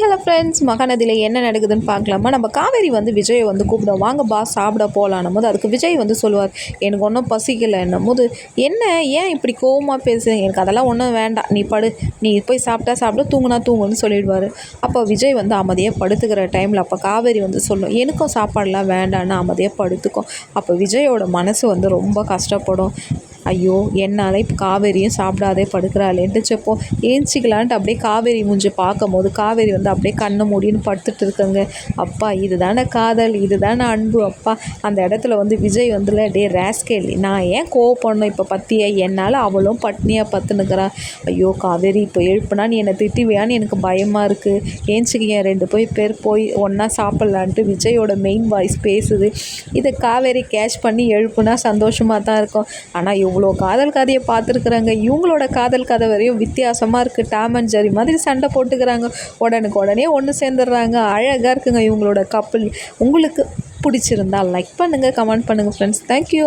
Hello friends மகாநதியில் என்ன நடக்குதுன்னு பார்க்கலாமா? நம்ம காவேரி வந்து விஜயை வந்து கூப்பிட வாங்க பா சாப்பிட போகலான்னும் போது அதுக்கு விஜய் வந்து சொல்லுவார் எனக்கு ஒன்றும் பசிக்கலைன்னும் போது என்ன? ஏன் இப்படி கோவமாக பேசுறீங்க? எனக்கு அதெல்லாம் ஒன்றும் வேண்டாம். நீ படு. நீ போய் சாப்பிட்டா சாப்பிட. தூங்குனா தூங்குன்னு சொல்லிடுவார். அப்போ விஜய் வந்து அமைதியாக படுத்துக்கிற டைமில் அப்போ காவேரி வந்து சொல்லும் எனக்கும் சாப்பாடெலாம் வேண்டான்னு அமைதியாக படுத்துக்கும் அப்போ விஜயோட மனசு வந்து ரொம்ப கஷ்டப்படும். ஐயோ என்னால் இப்போ காவேரியும் சாப்பிடாதே படுக்கிறாளேன்ட்டு செப்போ ஏஞ்சிக்கலான்ட்டு அப்படியே காவேரி மூஞ்சி பார்க்கும் போது காவேரி வந்து அப்படியே கண்ணை மூடின்னு படுத்துட்டு இருக்கங்க. அப்பா இதுதானே காதல் இதுதான அன்பு அப்பா. அந்த இடத்துல வந்து விஜய் வந்துல டே ரேஸ்கேல் நான் ஏன் கோவப்படணும் இப்போ பற்றியே என்னால் அவளும் பட்னியாக பத்துனுக்கிறா. ஐயோ காவேரி இப்போ எழுப்புனா நீ என்னை திட்டுவியான்னு எனக்கு பயமாக இருக்குது ஏஞ்சிக்கிங்க ரெண்டு போய் பேர் போய் ஒன்றா சாப்பிட்லான்ட்டு விஜயோட மெயின் வாய்ஸ் பேசுது. இதை காவேரி கேட்ச் பண்ணி எழுப்புனா சந்தோஷமாக தான் இருக்கும். ஆனால் இவ்வளோ காதல் கதையை பார்த்துருக்குறாங்க. இவங்களோட காதல் கதை வரையும் வித்தியாசமாக இருக்குது டாம் அண்ட் ஜெரி மாதிரி சண்டை போட்டுக்கிறாங்க. உடனுக்கு உடனே ஒன்று சேர்ந்துடுறாங்க. அழகாக இருக்குங்க இவங்களோட கப்பல் உங்களுக்கு பிடிச்சிருந்தா லைக் பண்ணுங்கள் கமெண்ட் பண்ணுங்கள் ஃப்ரெண்ட்ஸ் தேங்க்யூ